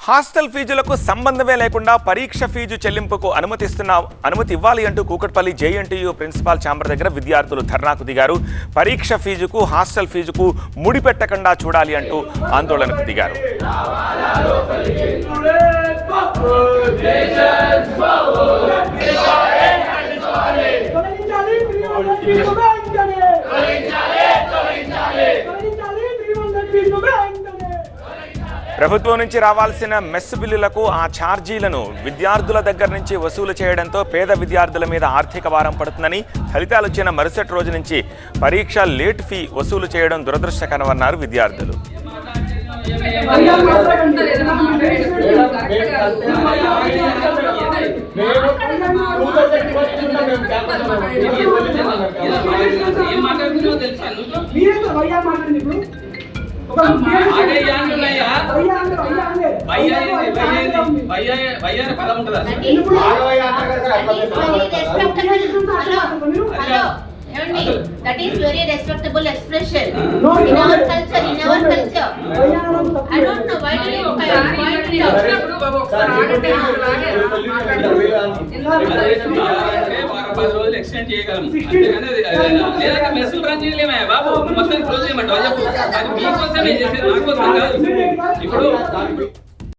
Hostel ఫీజులకు సంబంధమే లేకుండా పరీక్ష ఫీజు చెల్లింపుకు అనుమతిస్తున్న అనుమతి ఇవ్వాలి అంటూ కూకట్పల్లి జేఎన్టీయూ ప్రిన్సిపాల్ ఛాంబర్ దగ్గర విద్యార్థులు ధర్నాకు దిగారు. పరీక్ష ఫీజుకు హాస్టల్ ఫీజుకు ముడిపెట్టకుండా చూడాలి అంటూ ఆందోళనకు దిగారు. ప్రభుత్వం నుంచి రావాల్సిన మెస్ బిల్లులకు ఆ ఛార్జీలను విద్యార్థుల దగ్గర నుంచి వసూలు చేయడంతో పేద విద్యార్థుల మీద ఆర్థిక భారం పడుతుందని ఫలితాలు వచ్చిన మరుసటి రోజు నుంచి పరీక్ష లేట్ ఫీ వసూలు చేయడం దురదృష్టకరమన్నారు విద్యార్థులు. తెలుసా? పదం ఉంటుందా That is very respectable expression పది రోజులు ఎక్స్టెండ్ చేయగలం అంతేగాని అది- అది- లేదంటే మెస్సులు రన్ చేయలేమయ్యా బాబు మొత్తం క్లోజ్ చేయమంటావా చెప్పు అది మీకోసమే చేసేది నా కోసం కాదు ఇప్పుడు